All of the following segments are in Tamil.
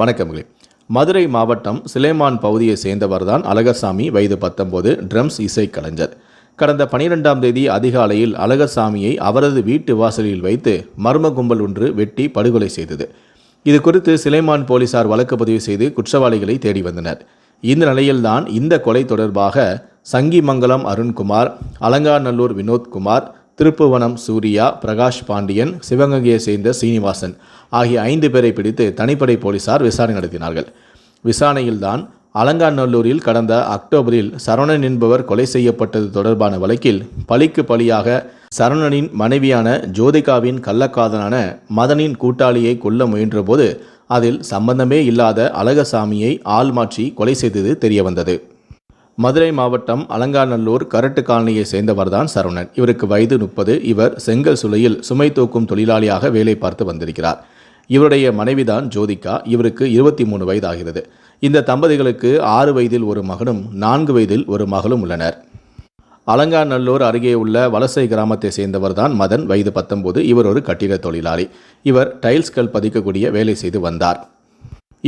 வணக்கங்களே மதுரை மாவட்டம் சிலேமான் பகுதியை சேர்ந்தவர்தான் அழகர்சாமி வயது பத்தொன்பது ட்ரம்ஸ் இசை கலைஞர். கடந்த பனிரெண்டாம் தேதி அதிகாலையில் அழகசாமியை அவரது வீட்டு வாசலில் வைத்து மர்ம கும்பல் ஒன்று வெட்டி படுகொலை செய்தது. இது குறித்து சிலேமான் போலீசார் வழக்கு பதிவு செய்து குற்றவாளிகளை தேடி வந்தனர். இந்த நிலையில்தான் இந்த கொலை தொடர்பாக சங்கிமங்கலம் அருண்குமார் அலங்காநல்லூர் வினோத்குமார் திருப்புவனம் சூர்யா பிரகாஷ் பாண்டியன் சிவகங்கையை சேர்ந்த சீனிவாசன் ஆகிய ஐந்து பேரை பிடித்து தனிப்படை போலீசார் விசாரணை நடத்தினார்கள். விசாரணையில்தான் அலங்காநல்லூரில் கடந்த அக்டோபரில் சரவணன் என்பவர் கொலை செய்யப்பட்டது தொடர்பான வழக்கில் பழிக்கு பழியாக சரவணனின் மனைவியான ஜோதிகாவின் கள்ளக்காதலான மதனின் கூட்டாளியை கொல்ல முயன்றபோது அதில் சம்பந்தமே இல்லாத அழகசாமியை ஆள்மாற்றி கொலை செய்தது தெரியவந்தது. மதுரை மாவட்டம் அலங்காநல்லூர் கரட்டு காலனியை சேர்ந்தவர்தான் சரவணன். இவருக்கு வயது முப்பது. இவர் செங்கல் சுளையில் சுமை தூக்கும் தொழிலாளியாக வேலை பார்த்து வந்திருக்கிறார். இவருடைய மனைவிதான் ஜோதிகா. இவருக்கு இருபத்தி மூணு வயது ஆகிறது இந்த தம்பதிகளுக்கு ஆறு வயதில் ஒரு மகனும் நான்கு வயதில் ஒரு மகளும் உள்ளனர். அலங்காநல்லூர் அருகே உள்ள வலசை கிராமத்தை சேர்ந்தவர்தான் மதன். வயது பத்தொன்பது. இவர் ஒரு கட்டிட தொழிலாளி. இவர் டைல்ஸ்கள் பதிக்கக்கூடிய வேலை செய்து வந்தார்.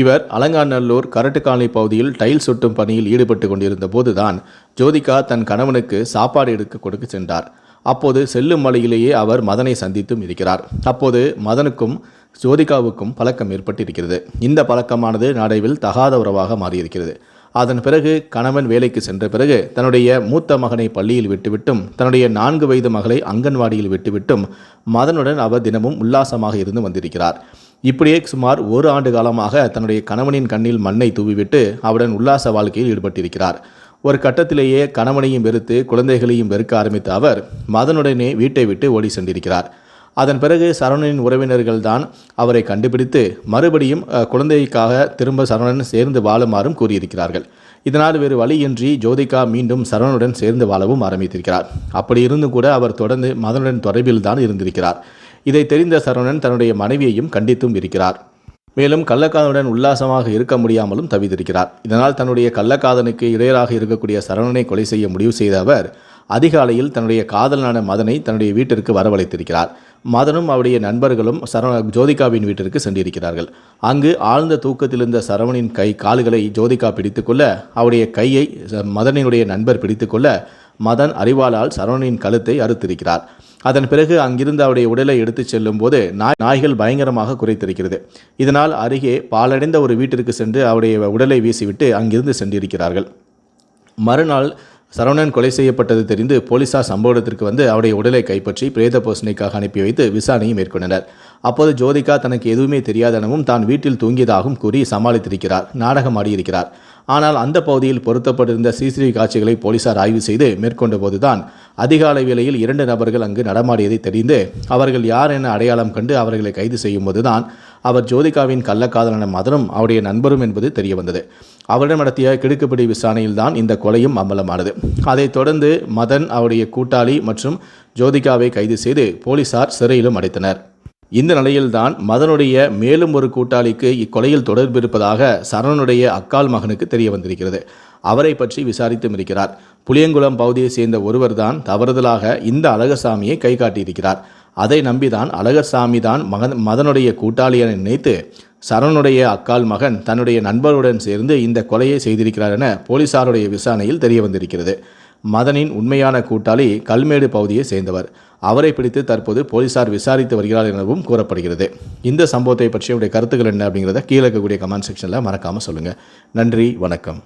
இவர் அலங்காநல்லூர் கரட்டுக்காலனி பகுதியில் டைல் சுட்டும் பணியில் ஈடுபட்டு கொண்டிருந்த போதுதான் ஜோதிகா தன் கணவனுக்கு சாப்பாடு எடுக்க கொடுக்க சென்றார். அப்போது செல்லும் வழியிலேயே அவர் மதனை சந்தித்தும் இருக்கிறார். அப்போது மதனுக்கும் ஜோதிகாவுக்கும் பழக்கம் ஏற்பட்டிருக்கிறது. இந்த பழக்கமானது நடைவில் தகாத உறவாக மாறியிருக்கிறது. அதன் பிறகு கணவன் வேலைக்கு சென்ற பிறகு தன்னுடைய மூத்த மகனை பள்ளியில் விட்டுவிட்டும் தன்னுடைய நான்கு வயது மகளை அங்கன்வாடியில் விட்டுவிட்டும் மதனுடன் அவர் தினமும் உல்லாசமாக இருந்து வந்திருக்கிறார். இப்படியே சுமார் ஒரு ஆண்டு காலமாக தன்னுடைய கணவனின் கண்ணில் மண்ணை தூவிவிட்டு அவருடன் உல்லாச வாழ்க்கையில் ஈடுபட்டிருக்கிறார். ஒரு கட்டத்திலேயே கணவனையும் வெறுத்து குழந்தைகளையும் வெறுக்க ஆரம்பித்த அவர் மதனுடனே வீட்டை விட்டு ஓடி சென்றிருக்கிறார். அதன் பிறகு சரவணனின் உறவினர்கள் தான் அவரை கண்டுபிடித்து மறுபடியும் குழந்தைக்காக திரும்ப சரவணன் சேர்ந்து வாழுமாறும் கூறியிருக்கிறார்கள். இதனால் வேறு வழியின்றி ஜோதிகா மீண்டும் சரவணனுடன் சேர்ந்து வாழவும் ஆரம்பித்திருக்கிறார். அப்படி இருந்தும் கூட அவர் தொடர்ந்து மதனுடன் தொடர்பில் தான் இருந்திருக்கிறார். இதை தெரிந்த சரவணன் தன்னுடைய மனைவியையும் கண்டித்தும் இருக்கிறார். மேலும் கள்ளக்காதனுடன் உல்லாசமாக இருக்க முடியாமலும் தவித்திருக்கிறார். இதனால் தன்னுடைய கள்ளக்காதனுக்கு இடையராக இருக்கக்கூடிய சரவணனை கொலை செய்ய முடிவு செய்த அவர் அதிகாலையில் தன்னுடைய காதலனான மதனை தன்னுடைய வீட்டிற்கு வரவழைத்திருக்கிறார். மதனும் அவருடைய நண்பர்களும் சரவண ஜோதிகாவின் வீட்டிற்கு சென்றிருக்கிறார்கள். அங்கு ஆழ்ந்த தூக்கத்திலிருந்த சரவணின் கை கால்களை ஜோதிகா பிடித்துக்கொள்ள அவருடைய கையை மதனினுடைய நண்பர் பிடித்துக்கொள்ள மதன் அறிவாளால் சரவணனின் கழுத்தை அறுத்திருக்கிறார். அதன் பிறகு அங்கிருந்து அவருடைய உடலை எடுத்துச் செல்லும் போது நாய் நாய்கள் பயங்கரமாக குறைத்திருக்கிறது இதனால் அருகே பாலடைந்த ஒரு வீட்டிற்கு சென்று அவருடைய உடலை வீசிவிட்டு அங்கிருந்து சென்றிருக்கிறார்கள். மறுநாள் சரவணன் கொலை செய்யப்பட்டது தெரிந்து போலீசார் சம்பவ இடத்திற்கு வந்து அவருடைய உடலை கைப்பற்றி பிரேத போசனைக்காக அனுப்பி வைத்து விசாரணையை மேற்கொண்டனர். அப்போது ஜோதிகா தனக்கு எதுவுமே தெரியாதெனவும் தான் வீட்டில் தூங்கியதாகவும் கூறி சமாளித்திருக்கிறார். நாடகம் ஆடியிருக்கிறார். ஆனால் அந்த பகுதியில் பொருத்தப்பட்டிருந்த சிசிடிவி காட்சிகளை போலீசார் ஆய்வு செய்து மேற்கொண்ட போதுதான் அதிகாலை வேளையில் இரண்டு நபர்கள் அங்கு நடமாடியதை தெரிந்து அவர்கள் யார் என அடையாளம் கண்டு அவர்களை கைது செய்யும் போதுதான் அவர் ஜோதிகாவின் கள்ளக்காதலான மதனும் அவருடைய நண்பரும் என்பது தெரியவந்தது. அவரிடம் நடத்திய கிடுக்குப்பிடி விசாரணையில்தான் இந்த கொலையும் அம்பலமானது. அதைத் தொடர்ந்து மதன் அவருடைய கூட்டாளி மற்றும் ஜோதிகாவை கைது செய்து போலீசார் சிறையிலும் அடைத்தனர். இந்த நிலையில்தான் மதனுடைய மேலும் ஒரு கூட்டாளிக்கு இக்கொலையில் தொடர்பு இருப்பதாக சரணனுடைய அக்கால் மகனுக்கு தெரிய வந்திருக்கிறது. அவரை பற்றி விசாரித்தும் இருக்கிறார். புளியங்குளம் பகுதியை சேர்ந்த ஒருவர்தான் தவறுதலாக இந்த அழகசாமியை கை காட்டியிருக்கிறார். அதை நம்பிதான் அழகர்சாமி தான் மகன் மதனுடைய கூட்டாளி என நினைத்து சரணுடைய அக்கால் மகன் தன்னுடைய நண்பருடன் சேர்ந்து இந்த கொலையை செய்திருக்கிறார் என போலீசாருடைய விசாரணையில் தெரிய வந்திருக்கிறது. மதனின் உண்மையான கூட்டாளி கல்மேடு பகுதியை சேர்ந்தவர். அவரை பிடித்து தற்போது போலீசார் விசாரித்து வருகிறார் எனவும் கூறப்படுகிறது. இந்த சம்பவத்தை பற்றி உடைய கருத்துக்கள் என்ன அப்படிங்கிறத கீழே இருக்கக்கூடிய கமெண்ட் செக்ஷனில் மறக்காமல் சொல்லுங்கள் நன்றி வணக்கம்.